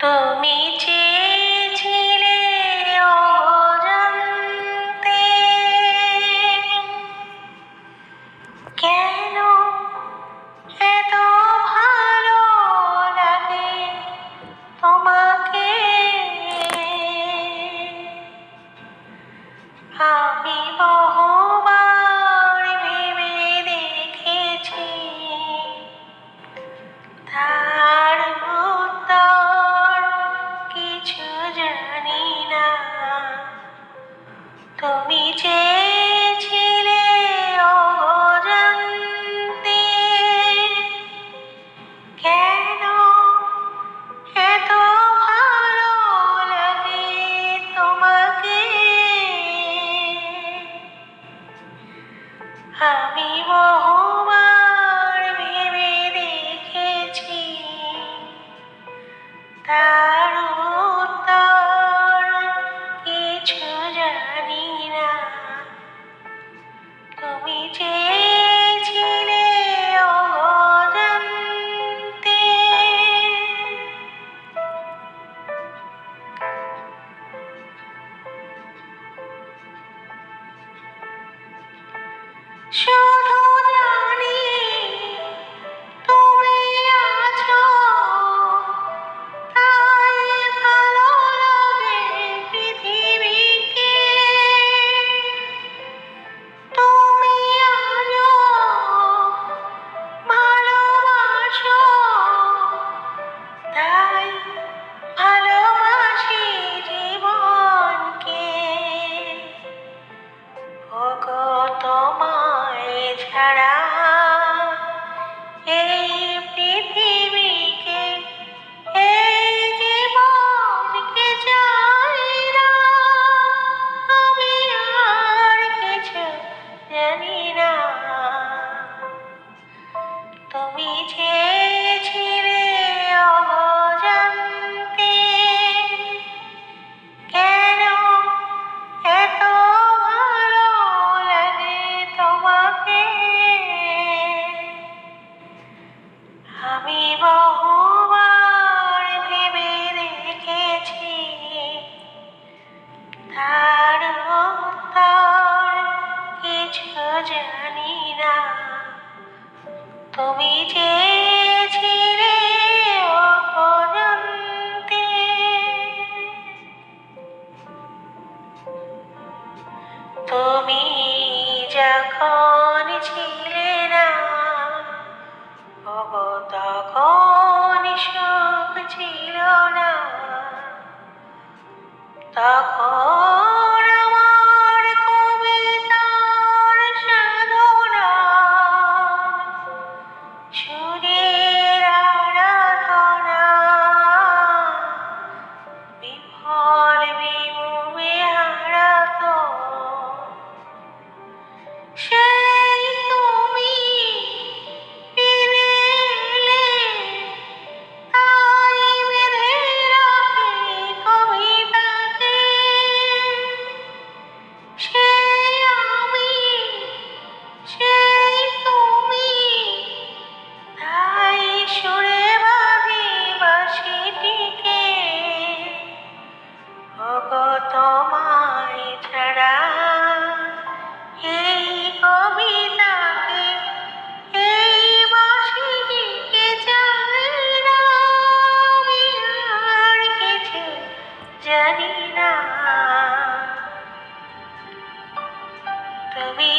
তুমি চেয়েছিলে অজান্তে। ভালো লাগে তোমাকে? আমি তোমায় ছাড়া আমি বহুবার ভেবে দেখেছি তার তার কিছু জানি না। তুমি যে Tak oh. கவே